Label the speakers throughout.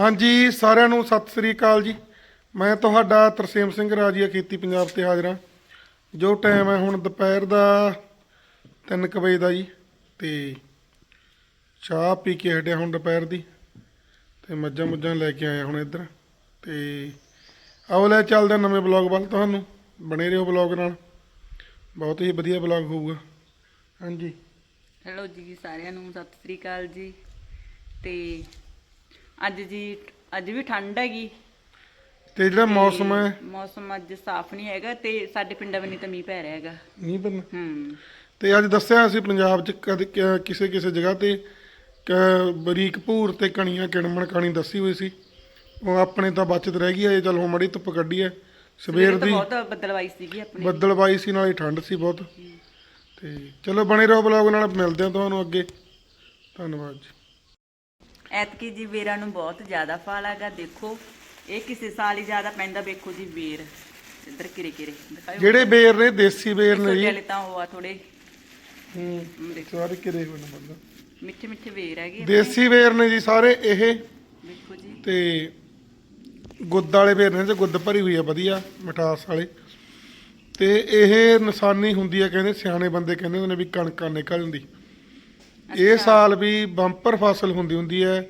Speaker 1: ਹਾਂਜੀ, ਸਾਰਿਆਂ ਨੂੰ ਸਤਿ ਸ੍ਰੀ ਅਕਾਲ ਜੀ। ਮੈਂ ਤੁਹਾਡਾ ਤਰਸੇਮ ਸਿੰਘ ਰਾਜੀਆ ਖੇਤੀ ਪੰਜਾਬ ਤੇ ਹਾਜ਼ਰ ਹਾਂ। ਜੋ ਟਾਈਮ ਹੈ ਹੁਣ ਦੁਪਹਿਰ ਦਾ 3 ਵਜੇ ਦਾ ਜੀ ਤੇ ਚਾਹ ਪੀ ਕੇ ਹਟਿਆ ਹੁਣ ਦੁਪਹਿਰ ਦੀ ਤੇ ਮੱਝਾਂ ਮੁੱਝਾਂ ਲੈ ਕੇ ਆਇਆ ਹੁਣ ਇੱਧਰ ਤੇ ਆਓ ਲੈ ਚੱਲਦੇ ਨਵੇਂ ਬਲੌਗ ਵੱਲ ਤੁਹਾਨੂੰ, ਬਣੇ ਰਹੋ ਬਲੌਗ ਨਾਲ। ਬਹੁਤ ਹੀ ਵਧੀਆ ਬਲੌਗ ਹੋਊਗਾ। ਹਾਂਜੀ।
Speaker 2: ਹੈਲੋ ਜੀ, ਸਾਰਿਆਂ ਨੂੰ ਸਤਿ ਸ੍ਰੀ ਅਕਾਲ ਜੀ। ਤੇ ਅੱਜ ਜੀ ਅੱਜ ਵੀ ਠੰਡ ਹੈਗੀ।
Speaker 1: ਤੇ ਜਿਹੜਾ ਮੌਸਮ ਹੈ?
Speaker 2: ਮੌਸਮ ਅੱਜ ਸਾਫ਼ ਨਹੀਂ ਹੈਗਾ ਤੇ ਸਾਡੇ ਪਿੰਡਾਂ ਬੰਨੀ ਤਾਂ ਮੀਂਹ ਪੈ ਰਿਹਾ ਹੈਗਾ।
Speaker 1: ਨਹੀਂ ਬੰਨਾ
Speaker 2: ਹੂੰ।
Speaker 1: ਤੇ ਅੱਜ ਦੱਸਿਆ ਅਸੀਂ ਪੰਜਾਬ 'ਚ ਕਦੇ ਕ- ਕਿਸੇ ਕਿਸੇ ਜਗ੍ਹਾ ਤੇ ਕ- ਬਰੀਕ ਭੂਰ ਤੇ ਕਣੀਆਂ ਕਿਣਮਣ ਕਣੀ ਦੱਸੀ ਹੋਈ ਸੀ। ਉਹ ਆਪਣੇ ਤਾਂ ਬਚਤ ਰਹਿ ਗਈ ਹੈ ਚਲ ਹੁਣ ਮੜੀ ਧੁੱਪ ਕੱਢੀ ਹੈ। ਸਵੇਰ
Speaker 2: ਤਾਂ
Speaker 1: ਦੀ
Speaker 2: ਬਹੁਤ ਬਦਲਵਾਈ ਸੀਗੀ ਆਪਣੀ।
Speaker 1: ਬੱਦਲਬਾਈ ਸੀ ਨਾਲੇ ਠੰਡ ਸੀ ਬਹੁਤ। ਤੇ ਚਲੋ ਬਣੇ ਰਹੋ ਬਲੌਗ ਨਾਲ ਮਿਲਦੇ ਹਾਂ ਤੁਹਾਨੂੰ ਅੱਗੇ। ਧੰਨਵਾਦ ਜੀ।
Speaker 2: ਐਤਕੀ ਜੀ ਵੇਰਾਂ ਨੂੰ ਬਹੁਤ ਜ਼ਿਆਦਾ ਫਲ ਹੈਗਾ ਦੇਖੋ। ਇਹ ਕਿਸੇ ਸਾਲ ਹੀ ਜ਼ਿਆਦਾ ਪੈਂਦਾ ਵੇਖੋ ਜੀ ਵੇਰ। ਇੱਧਰ ਕਿਰੇ ਕਿਰੇ ਦਿਖਾਓ।
Speaker 1: ਜਿਹੜੇ ਬੇਰ ਨੇ ਦੇਸੀ ਬੇਰ ਨੇ ਜੀ।
Speaker 2: ਵਾਲੇ ਤਾਂ ਉਹ ਆ ਥੋੜੇ
Speaker 1: ਹੂੰ
Speaker 2: ਦੇਖੋ।
Speaker 1: ਸਾਰੇ ਕਿਰੇ ਨੇ ਮਤਲਬ
Speaker 2: ਮਿੱਠੇ ਮਿੱਠੇ ਵੇਰ ਹੈਗੇ
Speaker 1: ਦੇਸੀ ਬੇਰ ਨੇ ਜੀ ਸਾਰੇ ਇਹ।
Speaker 2: ਵੇਖੋ ਜੀ।
Speaker 1: ਤੇ ਗੁੱਦ ਵਾਲੇ ਬੇਰ ਨੇ ਤੇ ਗੁੱਦ ਭਰੀ ਹੋਈ ਆ ਵਧੀਆ ਮਠਾਸ ਵਾਲੇ। ਤੇ ਇਹ ਨਿਸ਼ਾਨੀ ਹੁੰਦੀ ਆ ਕਹਿੰਦੇ ਸਿਆਣੇ ਬੰਦੇ ਕਹਿੰਦੇ ਹੁੰਦੇ ਨੇ ਵੀ ਕਣਕਾਂ ਨਿਕਲ ਜਾਂਦੀ ਇਹ ਸਾਲ ਵੀ ਬੰਪਰ ਫਸਲ ਹੁੰਦੀ ਹੁੰਦੀ ਹੈ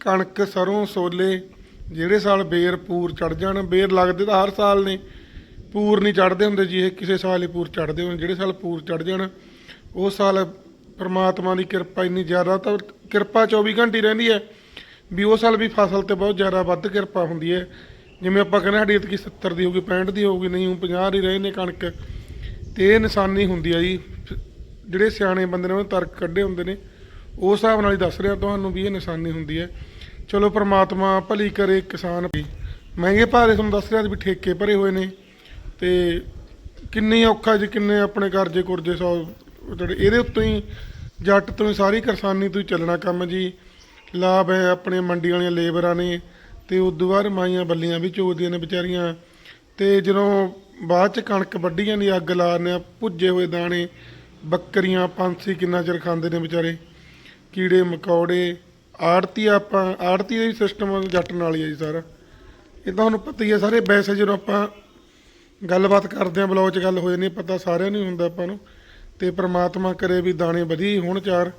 Speaker 1: ਕਣਕ ਸਰੋਂ ਸੋਲੇ ਜਿਹੜੇ ਸਾਲ ਬੇਰ ਪੂਰ ਚੜ ਜਾਣ ਬੇਰ ਲੱਗਦੇ ਤਾਂ ਹਰ ਸਾਲ ਨੇ ਪੂਰ ਨਹੀਂ ਚੜਦੇ ਹੁੰਦੇ ਜੀ ਇਹ ਕਿਸੇ ਸਾਲ ਹੀ ਪੂਰ ਚੜਦੇ ਹੁੰਦੇ ਜਿਹੜੇ ਸਾਲ ਪੂਰ ਚੜ ਜਾਣ ਉਹ ਸਾਲ ਪ੍ਰਮਾਤਮਾ ਦੀ ਕਿਰਪਾ ਇੰਨੀ ਜ਼ਿਆਦਾ ਤਾਂ ਕਿਰਪਾ 24 ਘੰਟੇ ਹੀ ਰਹਿੰਦੀ ਹੈ ਵੀ ਉਹ ਸਾਲ ਵੀ ਫਸਲ ਤੇ ਬਹੁਤ ਜ਼ਿਆਦਾ ਵੱਧ ਕਿਰਪਾ ਹੁੰਦੀ ਹੈ ਜਿਵੇਂ ਆਪਾਂ ਕਹਿੰਦੇ ਸਾਡੀ ਇਤਕੀ 70 ਦੀ ਹੋਊਗੀ 65 ਦੀ ਹੋਊਗੀ ਨਹੀਂ ਹੁਣ 50 ਦੀ ਰਹੇ ਨੇ ਕਣਕ ਤੇ ਇਹ ਨਿਸ਼ਾਨੀ ਹੁੰਦੀ ਆ ਜੀ ਜਿਹੜੇ ਸਿਆਣੇ ਬੰਦੇ ਨੇ ਉਹ ਤਰਕ ਕੱਢੇ ਹੁੰਦੇ ਨੇ ਉਸ ਹਿਸਾਬ ਨਾਲ ਹੀ ਦੱਸ ਰਿਹਾ ਤੁਹਾਨੂੰ ਵੀ ਇਹ ਨਿਸ਼ਾਨੀ ਹੁੰਦੀ ਹੈ। ਚਲੋ ਪ੍ਰਮਾਤਮਾ ਭਲੀ ਕਰੇ ਕਿਸਾਨ ਵੀ। ਮਹਿੰਗੇ ਭਾਅ ਦੇ ਤੁਹਾਨੂੰ ਦੱਸ ਰਿਹਾ ਵੀ ਠੇਕੇ ਭਰੇ ਹੋਏ ਨੇ ਤੇ ਕਿੰਨੀ ਔਖਾ ਜੀ, ਕਿੰਨੇ ਆਪਣੇ ਕਰਜ਼ੇ ਕੁਰਜ਼ੇ ਸੌ, ਜਿਹੜੇ ਇਹਦੇ ਉੱਤੋਂ ਹੀ ਜੱਟ ਤੋਂ ਹੀ ਸਾਰੀ ਕਿਸਾਨੀ ਤੋਂ ਹੀ ਚੱਲਣਾ ਕੰਮ ਜੀ। ਲਾਭ ਹੈ ਆਪਣੇ ਮੰਡੀ ਵਾਲੀਆਂ ਲੇਬਰਾਂ ਨੇ ਤੇ ਉਦੋਂ ਬਾਅਦ ਮਾਈਆਂ ਬੱਲੀਆਂ ਵੀ ਚੋਦੀਆਂ ਨੇ ਵਿਚਾਰੀਆਂ। ਤੇ ਜਦੋਂ ਬਾਅਦ ਚ ਕਣਕ ਵੱਢੀ ਜਾਂਦੀ, ਅੱਗ ਲਾਉਂਦੇ ਆ ਭੁੱਜੇ ਹੋਏ ਦਾਣੇ ਬੱਕਰੀਆਂ ਪੰਛੀ ਕਿੰਨਾ ਚਿਰ ਖਾਂਦੇ ਨੇ ਵਿਚਾਰੇ? ਕੀੜੇ ਮਕੌੜੇ ਆੜਤੀ ਆਪਾਂ ਆੜਤੀ ਦਾ ਵੀ ਸਿਸਟਮ ਜੱਟ ਨਾਲ ਹੀ ਹੈ ਜੀ ਸਾਰਾ। ਇਹ ਤਾਂ ਤੁਹਾਨੂੰ ਪਤਾ ਹੀ ਹੈ ਸਾਰੇ ਵੈਸੇ ਜਦੋਂ ਆਪਾਂ ਗੱਲਬਾਤ ਕਰਦੇ ਆ ਬਲੌਗ 'ਚ ਗੱਲ ਹੋ ਜਾਂਦੀ ਹੈ, ਪਤਾ ਸਾਰਿਆਂ ਨੂੰ ਹੀ ਹੁੰਦਾ ਆਪਾਂ ਨੂੰ। ਤੇ ਪ੍ਰਮਾਤਮਾ ਕਰੇ ਵੀ ਦਾਣੇ ਵਧੀ ਹੋਣ ਚਾਰ।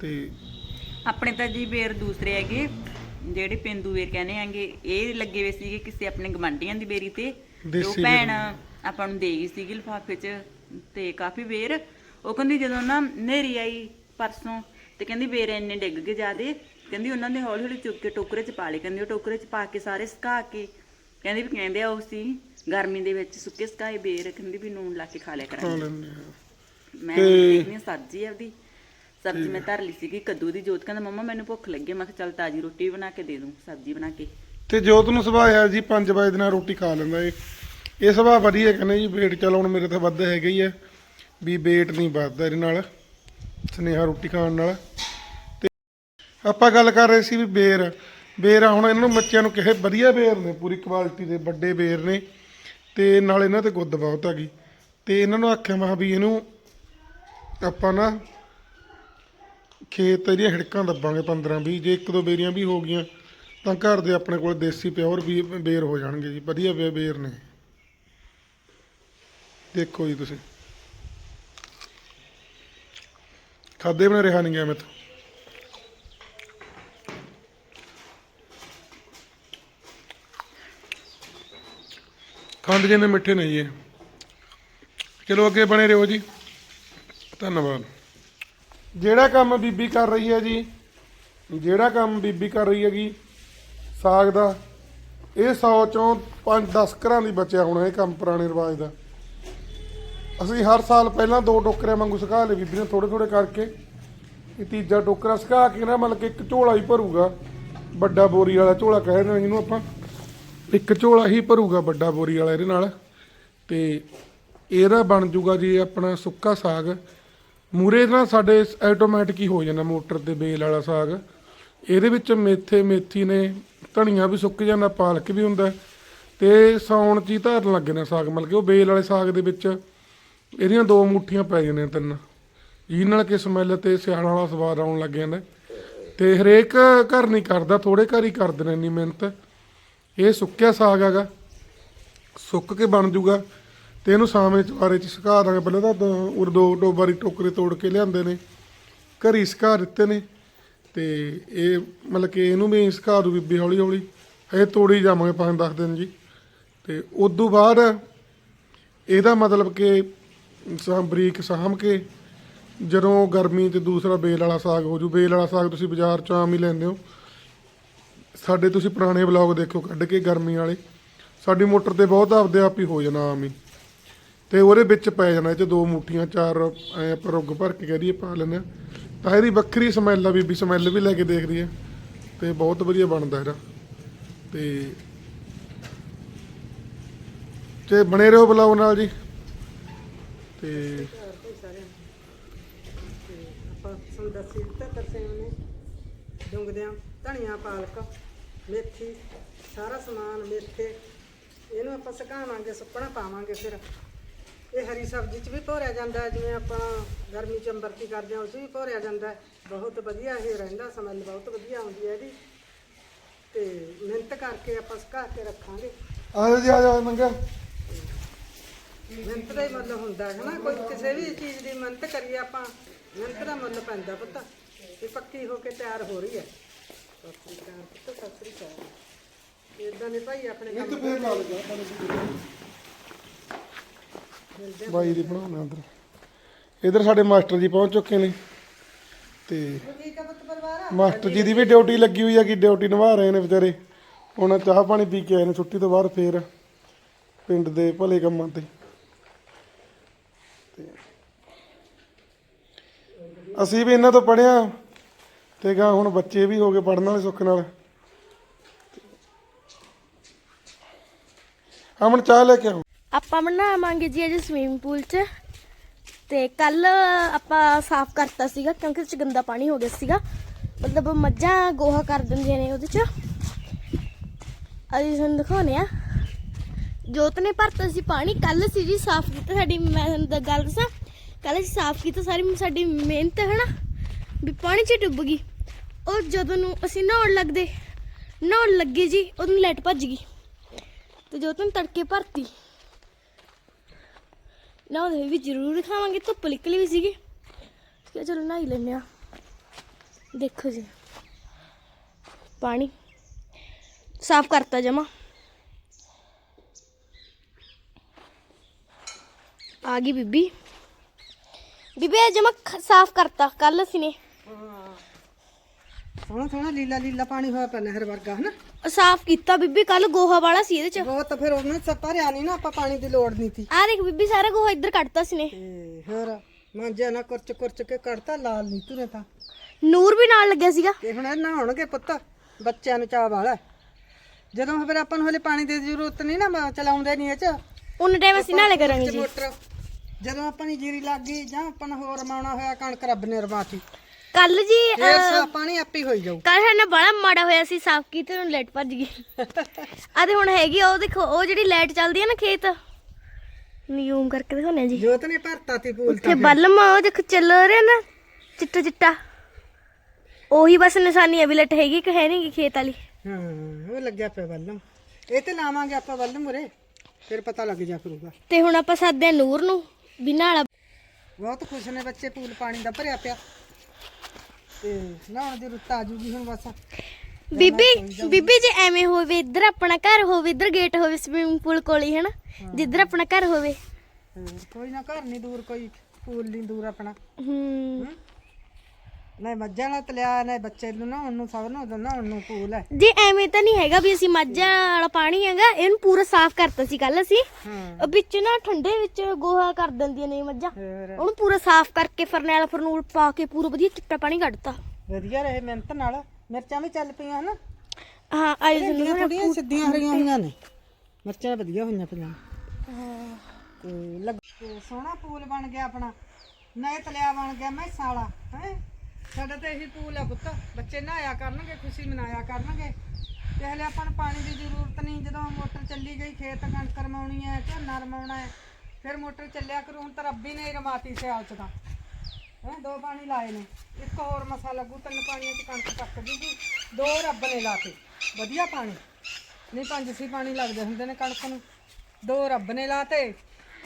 Speaker 1: ਤੇ
Speaker 2: ਆਪਣੇ ਤਾਂ ਜੀ ਵੇਰ ਦੂਸਰੇ ਹੈਗੇ ਜਿਹੜੇ ਪਿੰਦੂ ਵੇਰ ਕਹਿੰਦੇ ਆਂਗੇ ਇਹ ਲੱਗੇ ਹੋਏ ਸੀਗੇ ਕਿਸੇ ਆਪਣੇ ਗਵਾਂਢੀਆਂ ਦੀ ਬੇਰੀ ਤੇ। ਉਹ ਭੈਣ ਆਪਾਂ ਨੂੰ ਦੇ ਗਈ ਸੀਗੀ ਲਿਫਾਫੇ 'ਚ ਤੇ ਕਾਫੀ ਵੇਰ ਉਹ ਕਹਿੰਦੀ ਜਦੋਂ ਨਾ ਨੇਰੀ ਆਈ ਪਰਸੋਂ ਤੇ ਕਹਿੰਦੀ ਵੇਰ ਇੰਨੇ ਡਿੱਗ ਗਏ ਜਿਆਦੇ ਕਹਿੰਦੀ ਉਹਨਾਂ ਨੇ ਹੌਲੀ ਹੌਲੀ ਚੁੱਕ ਕੇ ਟੋਕਰੇ 'ਚ ਪਾ ਲਏ ਕਹਿੰਦੀ ਉਹ ਟੋਕਰੇ 'ਚ ਪਾ ਕੇ ਸਾਰੇ ਸੁਕਾ ਕੇ ਕਹਿੰਦੀ ਵੀ ਕਹਿੰਦੇ ਆ ਉਹ ਸੀ ਗਰਮੀ ਦੇ ਵਿੱਚ ਸੁੱਕੇ ਸੁਕਾਏ ਵੇਰ ਕਹਿੰਦੀ ਵੀ ਨੂਨ ਲਾ ਕੇ ਖਾ ਲਿਆ
Speaker 1: ਖਾ
Speaker 2: ਕਰਾਂਗੇ।
Speaker 1: ਲੈਂਦੇ ਆ।
Speaker 2: ਮੈਂ ਦੇਖਣੀ ਸਬਜ਼ੀ ਮੈਂ ਧਰ ਲਈ ਸੀਗੀ ਕੱਦੂ ਦੀ ਜੋਤ ਕਹਿੰਦਾ ਮੰਮਾ ਮੈਨੂੰ ਭੁੱਖ ਲੱਗੀ ਆ। ਮੈਂ ਕਿਹਾ ਚੱਲ ਤਾਜੀ ਰੋਟੀ ਬਣਾ ਕੇ ਦੇ ਦੂੰ ਸਬਜ਼ੀ ਬਣਾ ਕੇ।
Speaker 1: ਤੇ ਜੋਤ ਨੂੰ ਸੁਭਾਅ ਹੈ ਜੀ 5 ਵਜੇ ਦੇ ਨਾਲ ਰੋਟੀ ਖਾ ਲੈਂਦਾ ਏ। ਇਹ ਸੁਭਾਅ ਵਧੀਆ ਕਹਿੰਦੇ ਜੀ? ਵੇਟ ਚੱਲ ਹੁਣ ਮੇਰੇ ਤਾਂ ਵੱਧ ਹੈਗਾ ਹੀ ਹੈ ਵੀ ਵੇਟ ਨਹੀਂ ਵੱਧਦਾ ਇਹਦੇ ਨਾਲ, ਸਨੇਹਾ ਰੋਟੀ ਖਾਣ ਨਾਲ। ਤੇ ਆਪਾਂ ਗੱਲ ਕਰ ਰਹੇ ਸੀ ਵੀ ਬੇਰ ਬੇਰ ਹੁਣ ਇਹਨਾਂ ਨੂੰ ਬੱਚਿਆਂ ਨੂੰ ਕਿਹੇ ਵਧੀਆ ਬੇਰ ਨੇ, ਪੂਰੀ ਕੁਆਲਿਟੀ ਦੇ ਵੱਡੇ ਬੇਰ ਨੇ, ਤੇ ਨਾਲ ਇਹਨਾਂ ਤੇ ਗੁੱਦ ਬਹੁਤ ਹੈਗੀ। ਤੇ ਇਹਨਾਂ ਨੂੰ ਆਖਿਆ, ਮੈਂ ਕਿਹਾ ਵੀ ਇਹਨੂੰ ਆਪਾਂ ਨਾ ਖੇਤ ਇਹਦੀਆਂ ਹਿੜਕਾਂ ਦੱਬਾਂਗੇ 15 20 ਜੇ ਇੱਕ ਦੋ ਬੇਰੀਆਂ ਵੀ ਹੋ ਗਈਆਂ, ਤਾਂ ਘਰ ਦੇ ਆਪਣੇ ਕੋਲ ਦੇਸੀ ਪਿਓਰ ਵੀ ਬੇਰ ਹੋ ਜਾਣਗੇ ਜੀ, ਵਧੀਆ ਬੇ- ਬੇਰ ਨੇ। ਦੇਖੋ ਜੀ ਤੁਸੀਂ। ਖਾਦੇ ਬਣਾ ਰਿਹਾ ਨਹੀਂ ਗਿਆ ਮੈਂ ਤਾਂ। ਖੰਡ ਜਿਹਨੇ ਮਿੱਠੇ ਨਹੀਂ ਇਹ। ਚਲੋ ਅੱਗੇ ਬਣੇ ਰਹੋ ਜੀ। ਧੰਨਵਾਦ। ਜਿਹੜਾ ਕੰਮ ਬੀਬੀ ਕਰ ਰਹੀ ਹੈ ਜੀ, ਜਿਹੜਾ ਕੰਮ ਬੀਬੀ ਕਰ ਰਹੀ ਹੈਗੀ, ਸਾਗ ਦਾ, ਇਹ 100 ਚੋਂ 5-10 ਘਰਾਂ ਦੀ ਬਚਿਆ ਹੋਣਾ ਇਹ ਕੰਮ ਪੁਰਾਣੇ ਰਿਵਾਜ ਦਾ। ਅਸੀਂ ਹਰ ਸਾਲ ਪਹਿਲਾਂ ਦੋ ਟੋਕਰੇ ਵਾਂਗੂ ਸੁਕਾ ਲਏ ਬੀਬੀ ਨੇ ਥੋੜੇ ਥੋੜੇ ਕਰਕੇ। ਇਹ ਤੀਜਾ ਟੋਕਰਾ ਸੁਕਾ ਕੇ ਨਾ ਮਤਲਬ ਕਿ ਇੱਕ ਝੋਲਾ ਹੀ ਭਰੂਗਾ। ਵੱਡਾ ਬੋਰੀ ਵਾਲਾ ਝੋਲਾ ਕਹਿੰਦੇ ਨੇ ਜਿਹਨੂੰ ਆਪਾਂ। ਇੱਕ ਝੋਲਾ ਹੀ ਭਰੂਗਾ ਵੱਡਾ ਬੋਰੀ ਵਾਲਾ ਇਹਦੇ ਨਾਲ। ਤੇ ਇਹਦਾ ਬਣ ਜੂਗਾ ਜੀ ਆਪਣਾ ਸੁੱਕਾ ਸਾਗ। ਮੂਰੇ ਨਾਲ ਸਾਡੇ ਆਟੋਮੈਟਿਕ ਹੀ ਹੋ ਜਾਂਦਾ ਮੋਟਰ ਤੇ ਬੇਲ ਵਾਲਾ ਸਾਗ। ਇਹਦੇ ਵਿੱਚ ਮੇਥੇ, ਮੇਥੀ ਨੇ, ਧਨੀਆ ਵੀ ਸੁੱਕ ਜਾਂਦਾ, ਪਾਲਕ ਵੀ ਹੁੰਦਾ। ਤੇ ਸੌਣ ਚ ਹੀ ਧਰਨ ਲੱਗੇ ਨੇ ਸਾਗ, ਮਤਲਬ ਕਿ ਉਹ ਬੇਲ ਵਾਲੇ ਸਾਗ ਦੇ ਵਿੱਚ। ਇਹਦੀਆਂ ਦੋ ਮੁੱਠੀਆਂ ਪੈ ਜਾਂਦੀਆਂ ਤਿੰਨ। ਜਿਹਦੇ ਨਾਲ ਕਿ ਸਮੈਲ ਤੇ ਸਿਆਲ ਵਾਲਾ ਸਵਾਦ ਆਉਣ ਲੱਗ ਜਾਂਦਾ। ਤੇ ਹਰੇਕ ਘਰ ਨਹੀਂ ਕਰਦਾ ਥੋੜੇ ਘਰ ਹੀ ਕਰਦੇ ਨੇ ਇੰਨੀ ਮਿਹਨਤ। ਇਹ ਸੁੱਕਿਆ ਸਾਗ ਹੈਗਾ। ਸੁੱਕ ਕੇ ਬਣ ਜੂਗਾ। ਤੇ ਇਹਨੂੰ ਸਾਵੇਂ ਚਵਾਰੇ ਚ ਸੁਕਾ ਦਾਂਗੇ। ਪਹਿਲਾਂ ਤਾਂ ਦ- ਉਰ ਦੋ ਦੋ ਵਾਰੀ ਟੋਕਰੇ ਤੋੜ ਕੇ ਲਿਆਂਦੇ ਨੇ। ਘਰੀ ਸੁਕਾ ਦਿੱਤੇ ਨੇ। ਤੇ ਇਹ ਮਤਲਬ ਕਿ ਇਹਨੂੰ ਵੀ ਸੁਕਾ ਦੂ ਬੀਬੀ ਹੌਲੀ ਹੌਲੀ ਇਹ ਤੋੜੀ ਜਾਵਾਂਗੇ ਪੰਜ 10 ਦਿਨ ਜੀ। ਤੇ ਤੋਂ ਬਾਅਦ ਇਹਦਾ ਮਤਲਬ ਕਿ ਸਾਂ ਬਰੀਕ ਸਾਂਭ ਕੇ, ਜਦੋਂ ਗਰਮੀ ਤੇ ਦੂਸਰਾ ਬੇਲ ਵਾਲਾ ਸਾਗ ਹੋ ਜੂ, ਬੇਲ ਵਾਲਾ ਸਾਗ ਤੁਸੀਂ ਬਾਜ਼ਾਰ ਚੋਂ ਆਮ ਹੀ ਲੈਂਦੇ ਹੋ। ਸਾਡੇ ਤੁਸੀਂ ਪੁਰਾਣੇ ਵਲੌਗ ਦੇਖੋ, ਕੱਢ ਕੇ ਗਰਮੀ ਵਾਲੇ। ਸਾਡੀ ਮੋਟਰ ਤੇ ਬਹੁਤ ਆਪਦੇ ਆਪ ਹੀ ਹੋ ਜਾਣਾ ਆਮ ਹੀ। ਤੇ ਉਹਦੇ ਵਿੱਚ ਪੈ ਜਾਣਾ, ਇਹ ਚ ਦੋ ਮੁੱਠੀਆਂ, ਚਾਰ ਐ ਆਪਾਂ ਰੁੱਗ ਭਰ ਕੇ ਕਹਦੀਏ ਪਾ ਲੈਂਦੇ ਆ ਤਾਂ ਇਹਦੀ ਵੱਖਰੀ ਸਮੈਲ ਆ ਬੀਬੀ ਸਮੈਲ ਵੀ ਲੈ ਕੇ ਦੇਖਦੀ ਹੈ ਤੇ ਬਹੁਤ ਵਧੀਆ ਬਣਦਾ ਇਹਦਾ। ਤੇ ਤੇ ਬਣੇ ਰਹੋ ਬਲੌਗ ਨਾਲ ਜੀ। ਤੇ
Speaker 3: ਆਪਾਂ ਸੰਦਸੀ ਧੱਕਰ ਸਿੰਘ ਨੇ ਡੁੰਗਦਿਆਂ ਧਨੀਆ ਪਾਲਕ ਮੇਥੀ ਸਾਰਾ ਸਮਾਨ ਮੇਥੇ। ਇਹਨੂੰ ਆਪਾਂ ਸੁਕਾਵਾਂਗੇ ਸੁੱਕਣਾ ਪਾਵਾਂਗੇ ਫਿਰ। ਇਹ ਹਰੀ ਸਬਜ਼ੀ ਚ ਵੀ ਭੋਰਿਆ ਜਾਂਦਾ ਜਿਵੇਂ ਆਪਾਂ ਗਰਮੀ ਚ ਅੰਬਰਤੀ ਕਰਦੇ ਹਾਂ ਉਸ ਵੀ ਭੋਰਿਆ ਜਾਂਦਾ ਹੈ। ਬਹੁਤ ਵਧੀਆ ਇਹ ਰਹਿੰਦਾ ਸਮੈਲ ਬਹੁਤ ਵਧੀਆ ਆਉਂਦੀ ਹੈ ਇਹਦੀ। ਤੇ ਮਿਹਨਤ ਕਰਕੇ ਆਪਾਂ ਸੁਕਾ ਕੇ ਰੱਖਾਂਗੇ।
Speaker 1: ਆ ਜਾ ਜੀ ਆ ਜਾ ਮੰਗਾ
Speaker 3: ਮਿਹਨਤ ਦਾ ਹੀ ਮੁੱਲ ਹੁੰਦਾ ਹੈ ਨਾ ਕੋਈ ਕਿਸੇ ਵੀ ਚੀਜ਼ ਦੀ ਮਿਹਨਤ ਕਰੀਏ ਆਪਾਂ ਮਿਹਨਤ ਦਾ ਮੁੱਲ ਪੈਂਦਾ ਪੁੱਤ। ਇਹ ਪੱਕੀ ਹੋ ਕੇ ਤਿਆਰ ਹੋ ਰਹੀ ਹੈ। ਸਤਿ ਸ੍ਰੀ ਅਕਾਲ ਪੁੱਤ ਸਤਿ ਸ੍ਰੀ ਅਕਾਲ ਇਦਾਂ ਨੇ ਭਾਈ ਆਪਣੇ
Speaker 1: ਇਹ
Speaker 3: ਕੰਮ
Speaker 1: ਤਾਂ ਫੇਰ ਲਾ ਲਗਾ ਬਾਈ ਦੀ ਬਣਾਉਣਾ ਅੰਦਰ। ਇਧਰ ਸਾਡੇ ਮਾਸਟਰ ਜੀ ਪਹੁੰਚ ਚੁੱਕੇ ਨੇ। ਤੇ
Speaker 3: ਠੀਕ ਹੈ ਪੁੱਤ ਪਰਿਵਾਰ?
Speaker 1: ਮਾਸਟਰ ਜੀ ਦੀ ਵੀ ਡਿਊਟੀ ਲੱਗੀ ਹੋਈ ਆ ਕਿ ਡਿਊਟੀ ਨਿਭਾ ਰਹੇ ਨੇ ਵਿਚਾਰੇ। ਹੁਣ ਚਾਹ ਪਾਣੀ ਪੀ ਕੇ ਆਏ ਨੇ ਛੁੱਟੀ ਤੋਂ ਬਾਅਦ ਫੇਰ ਪਿੰਡ ਦੇ ਭਲੇ ਕੰਮਾਂ ਤੇ। ਅਸੀਂ ਵੀ ਇਹਨਾਂ ਤੋਂ ਪੜਿਆ ਤੇ ਗਾ ਹੁਣ ਬੱਚੇ ਵੀ ਹੋ ਗਏ ਪੜਨ ਵਾਲੇ ਸੁੱਖ ਨਾਲ। ਅਮਨ, ਚਾਹ ਲੈ ਕੇ ਆਓ।
Speaker 4: ਆਪਾਂ ਬਣਾਵਾਂਗੇ ਜੀ ਅੱਜ ਸਵੀਮਿੰਗ ਪੂਲ 'ਚ। ਤੇ ਕੱਲ ਆਪਾਂ ਸਾਫ਼ ਕਰਤਾ ਸੀਗਾ ਕਿਉਂਕਿ ਉਹ 'ਚ ਗੰਦਾ ਪਾਣੀ ਹੋ ਗਿਆ ਸੀਗਾ। ਮਤਲਬ ਮੱਝਾਂ ਗੋਹਾ ਕਰ ਦਿੰਦੀਆਂ ਨੇ ਉਹਦੇ 'ਚ। ਅਸੀਂ ਤੁਹਾਨੂੰ ਦਿਖਾਉਨੇ ਆ ਜੋਤ ਨੇ ਭਰਤਾ ਸੀ ਪਾਣੀ। ਕੱਲ ਸੀ ਜੀ ਸਾਫ਼ ਕੀਤਾ। ਸਾਡੀ ਮੈਂ ਤੁਹਾਨੂੰ ਗੱਲ ਦੱਸਾਂ। ਕੱਲ ਅਸੀਂ ਸਾਫ਼ ਕੀਤਾ, ਸਾਰੀ ਸਾਡੀ ਮਿਹਨਤ ਹੈ ਨਾ ਵੀ ਪਾਣੀ 'ਚ ਡੁੱਬ ਗਈ। ਉਹ ਜਦੋਂ ਨੂੰ ਅਸੀਂ ਨਹਾਉਣ ਲੱਗਦੇ, ਨਹਾਉਣ ਲੱਗੇ ਜੀ, ਉਹਨੂੰ ਲਾਈਟ ਭੱਜ ਗਈ। ਤੇ ਜਦੋਂ ਨੇ ਤੜਕੇ ਭਰਤੀ ਨਹਾਉਂਦੇ ਉਹਦੇ ਵੀ ਜ਼ਰੂਰ ਦਿਖਾਵਾਂਗੇ ਧੁੱਪ ਨਿਕਲੀ ਵੀ ਸੀਗੀ। ਕਿ ਚਲੋ ਨਹਾਈ ਲੈਂਦੇ ਆ ਦੇਖੋ ਜੀ। ਪਾਣੀ ਸਾਫ਼ ਕਰਤਾ ਜਮਾ। ਆ ਗਈ ਬੀਬੀ। ਬੀਬੀ ਜਮਾ ਸਾਫ਼ ਕਰਤਾ ਕੱਲ ਅਸੀਂ ਨੇ।
Speaker 3: ਸੋਹਣਾ ਸੋਹਣਾ ਲੀਲਾ ਲੀਲਾ ਪਾਣੀ ਹੋਇਆ ਪਿਆ ਨਹਿਰ ਵਰਗਾ ਹਨਾ?
Speaker 4: ਸਾਫ਼ ਕੀਤਾ ਬੀਬੀ ਕੱਲ ਗੋਹਾ ਵਾਲਾ ਸੀ ਇਹਦੇ ਚ।
Speaker 3: ਬਹੁਤ ਫਿਰ ਉਹਨੂੰ ਸਪਰਿਆ ਨਹੀਂ ਨਾ ਆਪਾਂ ਪਾਣੀ ਦੀ ਲੋੜ ਨਹੀਂ ਸੀ।
Speaker 4: ਆ ਦੇਖ ਬੀਬੀ ਸਾਰਾ ਗੋਹਾ ਇੱਧਰ ਕੱਢਤਾ ਸੀ ਨੇ।
Speaker 3: ਤੇ ਹੋਰ ਮਾਂਜਿਆ ਨਾ ਕੁਰਚ ਕੁਰਚ ਕੇ ਕੱਢਤਾ ਲਾਲ ਨਹੀਂ ਤੁਰੇ ਤਾਂ।
Speaker 4: ਨੂਰ ਵੀ ਨਾਲ ਲੱਗਿਆ ਸੀਗਾ।
Speaker 3: ਤੇ ਹੁਣ ਇਹ ਨਹਾਉਣਗੇ ਪੁੱਤ ਬੱਚਿਆਂ ਨੂੰ ਚਾਹ ਵਾਲਾ। ਜਦੋਂ ਫਿਰ ਆਪਾਂ ਨੂੰ ਹਲੇ ਪਾਣੀ ਦੀ ਜ਼ਰੂਰਤ ਨਹੀਂ ਨਾ ਮ- ਚਲਾਉਂਦੇ ਨਹੀਂ ਇਹ ਚ।
Speaker 4: ਉਹਨੇ ਟਾਈਮ ਅਸੀਂ ਨਾਲੇ ਕਰਾਂਗੇ ਜੀ।
Speaker 3: ਮੋਟਰ। ਜਦੋਂ ਆਪਾਂ ਨੂੰ ਜੀਰੀ ਲੱਗ ਗਈ ਜਾਂ ਆਪਾਂ ਨੂੰ ਹੋਰ ਰਮਾਉਣਾ ਹੋਇਆ ਕਣਕ ਰੱਬ ਨੇ ਰਮਾਤੀ
Speaker 4: ਕੱਲ ਜੀ
Speaker 3: ਫੇਰ ਸਾ ਪਾਣੀ ਆਪੇ ਹੋਈ ਜਾਊ।
Speaker 4: ਕੱਲ ਸਾਡੇ ਬੜਾ ਮਾੜਾ ਹੋਇਆ ਸੀ ਸਾਫ਼ ਕੀਤੇ ਹੁਣ ਲਾਈਟ ਭੱਜ ਗਈ। ਆ ਤੇ ਹੁਣ ਹੈਗੀ ਆ, ਉਹ ਦੇਖੋ ਉਹ ਜਿਹੜੀ ਲਾਈਟ ਚੱਲਦੀ ਹੈ ਨਾ ਖੇਤ ਨਿਊਮ ਕਰਕੇ ਦਿਖਾਉਂਦੇ ਆ ਜੀ।
Speaker 3: ਜੋਤ ਨੇ ਭਰਤਾ ਤੀ ਪੂਲ
Speaker 4: ਤੇ ਬਲਮ ਉਹ ਦੇਖੋ ਚੱਲ ਰਿਹਾ ਨਾ ਚਿੱਟਾ ਚਿੱਟਾ। ਉਹੀ ਬਸ ਨਿਸ਼ਾਨੀ ਹੈ ਵੀ ਹੈਗੀ ਕਿ ਹੈ ਨਹੀਂ ਖੇਤ ਵਾਲੀ।
Speaker 3: ਹਾਂ ਉਹ ਲੱਗਿਆ ਪਿਆ ਬੱਲਮ। ਇਹ ਤੇ ਲਾਵਾਂਗੇ ਆਪਾਂ ਬੱਲਮ ਮੁਰੇ ਫਿਰ ਪਤਾ ਲੱਗ ਜਾ ਕਰੂਗਾ।
Speaker 4: ਤੇ ਹੁਣ ਆਪਾਂ ਸਾਦੇ ਨੂਰ ਨੂੰ। ਬਿਨਾਂ ਵਾਲਾ
Speaker 3: ਬਹੁਤ ਖੁਸ਼ ਨੇ ਬੱਚੇ ਪੂਲ ਪਾਣੀ ਦਾ ਭਰਿਆ ਪਿਆ। ਤੇ ਨਹਾਉਣ ਦੀ ਰੁੱਤ ਆ ਜੂਗੀ ਹੁਣ ਬਸ।
Speaker 4: ਬੀਬੀ ਬੀਬੀ ਜੇ ਐਵੇਂ ਹੋਵੇ ਇੱਧਰ ਆਪਣਾ ਘਰ ਹੋਵੇ ਇੱਧਰ ਗੇਟ ਹੋਵੇ ਸਵਿਮਿੰਗ ਪੂਲ ਕੋਲ ਹੀ ਹਨਾ? ਜਿੱਧਰ ਆਪਣਾ ਘਰ ਹੋਵੇ।
Speaker 3: ਕੋਈ ਨਾ ਘਰ ਨਹੀਂ ਦੂਰ ਕੋਈ ਪੂਲ ਨਹੀਂ ਦੂਰ ਆਪਣਾ।
Speaker 4: ਹੂੰ?
Speaker 3: ਨਾ ਮੱਝਾਂ ਨਾਲ ਤਲਿਆ ਨਾ ਬੱਚੇ ਨੂੰ ਨੂੰ ਸਭ ਨੂੰ ਨਹਾਉਣ ਨੂੰ ਪੂਲ ਹੈ।
Speaker 4: ਜੇ ਐਵੇਂ ਤਾਂ ਨਹੀਂ ਹੈਗਾ ਵੀ ਅਸੀਂ ਮੱਝਾਂ ਵਾਲਾ ਪਾਣੀ ਹੈਗਾ ਇਹਨੂੰ ਪੂਰਾ ਸਾਫ਼ ਕਰਤਾ ਸੀ ਕੱਲ ਅਸੀਂ।
Speaker 3: ਹਾਂ।
Speaker 4: ਉਹ ਵਿੱਚ ਨਾ ਠੰਡੇ ਵਿੱਚ ਗੋਹਾ ਕਰ ਦਿੰਦੀਆਂ ਨੇ ਮੱਝਾਂ। ਉਹਨੂੰ ਪੂਰਾ ਸਾਫ਼ ਕਰਕੇ ਫਰਨੈਲ ਫਰਨੂਲ ਪਾ ਕੇ ਪੂਰਾ ਵਧੀਆ ਚਿੱਟਾ ਪਾਣੀ ਕੱਢਤਾ।
Speaker 3: ਵਧੀਆ ਰਹੇ ਮਿਹਨਤ ਨਾਲ। ਮਿਰਚਾਂ ਵੀ ਚੱਲ ਪਈਆਂ ਹਨਾ?
Speaker 4: ਹਾਂ ਆਈ
Speaker 3: ਥੋੜੀਆਂ ਥੋੜੀਆਂ ਸਿੱਧੀਆਂ ਹਰੀਆਂ ਹੋਈਆਂ ਨੇ। ਮਿਰਚਾਂ ਵਧੀਆ ਹੋਈਆਂ ਪਈਆਂ। ਤੇ ਲੱਗ ਸੋਹਣਾ ਪੂਲ ਬਣ ਗਿਆ ਆਪਣਾ। ਨਏ ਤਲਿਆ ਬਣ ਗਿਆ ਮੈਸਾਂ ਵਾਲਾ ਹੈ? ਸਾਡਾ ਤਾਂ ਇਹੀ ਪੂਲ ਆ ਪੁੱਤ। ਬੱਚੇ ਨਹਾਇਆ ਕਰਨਗੇ, ਖੁਸ਼ੀ ਮਨਾਇਆ ਕਰਨਗੇ। ਤੇ ਹਲੇ ਆਪਾਂ ਨੂੰ ਪਾਣੀ ਦੀ ਜ਼ਰੂਰਤ ਨਹੀਂ। ਜਦੋਂ ਮੋਟਰ ਚੱਲੀ ਗਈ, ਖੇਤ ਕਣਕ ਰਮਾਉਣੀ ਹੈ, ਝੋਨਾ ਰਮਾਉਣਾ ਹੈ, ਫਿਰ ਮੋਟਰ ਚੱਲਿਆ ਕਰੂ। ਹੁਣ ਤਾਂ ਰੱਬੀ ਨੇ ਰਮਾਤੀ ਸਿਆਲ ਚ ਤਾਂ। ਹੈ, ਦੋ ਪਾਣੀ ਲਾਏ ਨੇ। ਇੱਕ ਹੋਰ ਮਸਾ ਲੱਗੂ, ਤਿੰਨ ਪਾਣੀਆਂ 'ਚ ਕਣਕ ਪੱਕ ਜੂਗੀ ਦੋ ਰੱਬ ਨੇ ਲਾਤੇ। ਵਧੀਆ ਪਾਣੀ। ਨਹੀਂ ਪੰਜ ਸੀ ਪਾਣੀ ਲੱਗਦੇ ਹੁੰਦੇ ਨੇ ਕਣਕ ਨੂੰ। ਦੋ ਰੱਬ ਨੇ ਲਾਤੇ